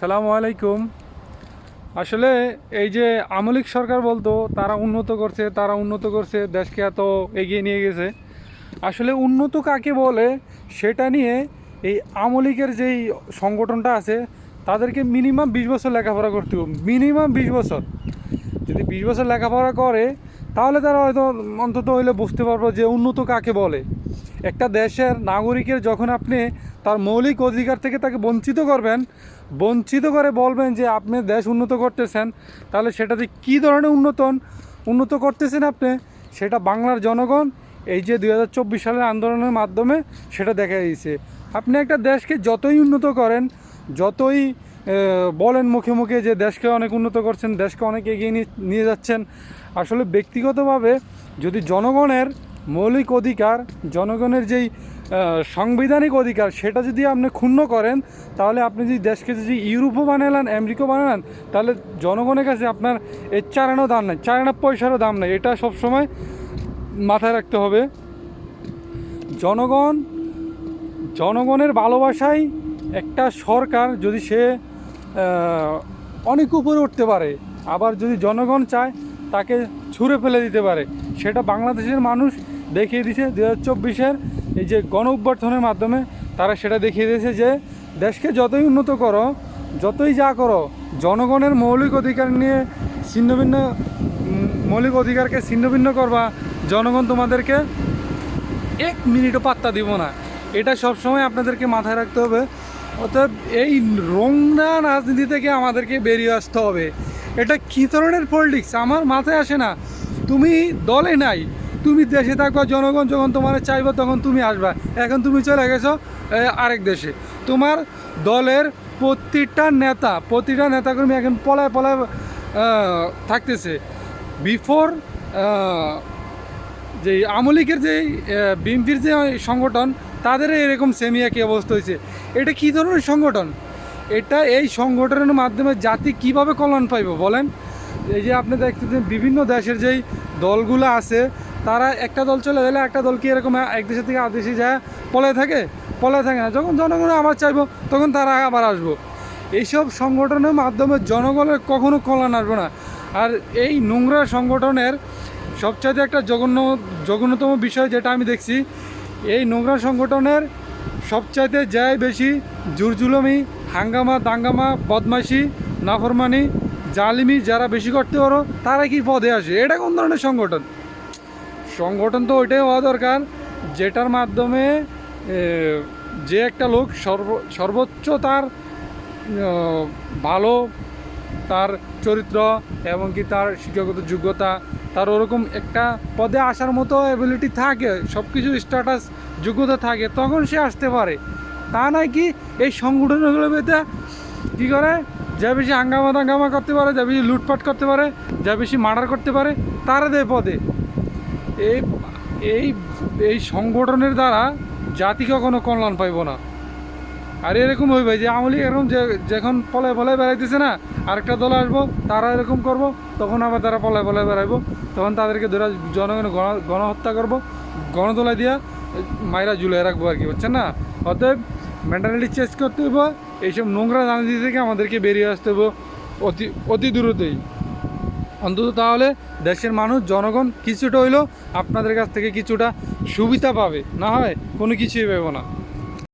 সালামু আলাইকুম। আসলে এই যে আমলিক সরকার বলতো, তারা উন্নত করছে, তারা উন্নত করছে, দেশকে এত এগিয়ে নিয়ে গেছে। আসলে উন্নত কাকে বলে, সেটা নিয়ে এই আমলিকের যেই সংগঠনটা আছে, তাদেরকে মিনিমাম বিশ বছর লেখাপড়া করতে হবে। মিনিমাম বিশ বছর। যদি বিশ বছর লেখাপড়া করে, তাহলে তারা হয়তো অন্তত হইলে বুঝতে পারব যে উন্নত কাকে বলে। একটা দেশের নাগরিকের যখন আপনি তার মৌলিক অধিকার থেকে তাকে বঞ্চিত করবেন, বঞ্চিত করে বলবেন যে আপনি দেশ উন্নত করতেছেন, তাহলে সেটাতে কী ধরনের উন্নতন? উন্নত করতেছেন আপনি? সেটা বাংলার জনগণ এই যে দু হাজার চব্বিশ সালের আন্দোলনের মাধ্যমে সেটা দেখা দিয়েছে। আপনি একটা দেশকে যতই উন্নত করেন, যতই বলেন মুখে মুখে যে দেশকে অনেক উন্নত করছেন, দেশকে অনেক এগিয়ে নিয়ে- নিয়ে যাচ্ছেন, আসলে ব্যক্তিগতভাবে যদি জনগণের মৌলিক অধিকার, জনগণের যেই সাংবিধানিক অধিকার, সেটা যদি আপনি ক্ষুণ্ণ করেন, তাহলে আপনি যদি দেশকে যদি ইউরোপও বানালেন, আমেরিকাও বানালেন, তাহলে জনগণের কাছে আপনার এর চারানো দাম নেই চারানা পয়সারও দাম নেই। এটা সবসময় মাথায় রাখতে হবে। জনগণ, জনগণের ভালোবাসায় একটা সরকার যদি সে অনেক উপরে উঠতে পারে, আবার যদি জনগণ চায় তাকে ছুঁড়ে ফেলে দিতে পারে। সেটা বাংলাদেশের মানুষ দেখিয়ে দিয়েছে। দু হাজার চব্বিশের এই যে গণ অভ্যর্থনের মাধ্যমে তারা সেটা দেখিয়ে দিয়েছে যে, দেশকে যতই উন্নত করো, যতই যা করো, জনগণের মৌলিক অধিকার নিয়ে ছিন্নভিন্ন মৌলিক অধিকারকে ছিন্নভিন্ন করবা, জনগণ তোমাদেরকে এক মিনিটও পাত্তা দিব না। এটা সবসময় আপনাদেরকে মাথায় রাখতে হবে। অতএব এই রোংরা রাজনীতি থেকে আমাদেরকে বেরিয়ে আসতে হবে। এটা কী ধরনের পলিটিক্স আমার মাথায় আসে না। তুমি দলে নাই, তুমি দেশে থাকবা, জনগণ যখন তোমার চাইবে তখন তুমি আসবা। এখন তুমি চলে গেছো আরেক দেশে। তোমার দলের প্রতিটা নেতা, প্রতিটা নেতাকর্মী এখন পলায় পলায় থাকতেছে। বিফোর যে আমলিকের যে বিএনপির যে সংগঠন তাদের এরকম সেমিয়া কি অবস্থা হয়েছে। এটা কী ধরনের সংগঠন? এটা এই সংগঠনের মাধ্যমে জাতি কীভাবে কল্যাণ পাইব বলেন? এই যে আপনি দেখতেছেন বিভিন্ন দেশের যেই দলগুলো আছে, তারা একটা দল চলে গেলে একটা দল কি এরকম এক দেশের থেকে আর দেশে যায়, পলায় থাকে? পলায় থাকে না। যখন জনগণ আবার চাইব, তখন তারা আবার আসব। এইসব সংগঠনের মাধ্যমে জনগণের কখনো কল্যাণ আসবে না। আর এই নোংরা সংগঠনের সবচাইতে একটা জঘন্য জঘন্যতম বিষয় যেটা আমি দেখছি, এই নোংরা সংগঠনের সবচাইতে যাই বেশি জুরজুলমি, হাঙ্গামা, দাঙ্গামা, বদমাশি, নাফরমানি, জালিমি যারা বেশি করতে পারো তারা কি পদে আসে? এটা কোন ধরনের সংগঠন? সংগঠন তো ওইটাই হওয়া দরকার, যেটার মাধ্যমে যে একটা লোক সর্ব, সর্বোচ্চ তার ভালো তার চরিত্র এবং কি তার শিক্ষাগত যোগ্যতা, তার ওরকম একটা পদে আসার মতো অ্যাবিলিটি থাকে সব কিছু স্ট্যাটাস যোগ্যতা থাকে, তখন সে আসতে পারে। তা নয় কি, এই সংগঠনগুলো বেতে কী করে? যা বেশি হাঙ্গামা দাঙ্গামা করতে পারে, যা বেশি লুটপাট করতে পারে, যা বেশি মার্ডার করতে পারে, তারা দেয় পদে। এই এই এই সংগঠনের দ্বারা জাতি কখনো কল্যাণ পাইব না। আর এরকম হইবে যে আমলি এরকম যে যখন পলায় পলায় বেড়াইতেছে না, আরেকটা দল আসব, তারা এরকম করব, তখন আবার তারা পলায় পলায় বেড়াইবো। তখন তাদেরকে ধরে জনগণ গণ- গণহত্যা করব গণতলা দিয়া মাইরা ঝুলিয়ে রাখব আর কি, বুঝছেন না? অতএব মেন্টালিটি চেঞ্জ করতে হইব, এইসব নোংরা রাজনীতি থেকে আমাদেরকে বেরিয়ে আসতে হইব অতি অতি দ্রুতই। অন্তত তাহলে দেশের মানুষ, জনগণ কিছুটা হইলেও আপনাদের কাছ থেকে কিছুটা সুবিধা পাবে, না হয় কোনো কিছুই পাবো না।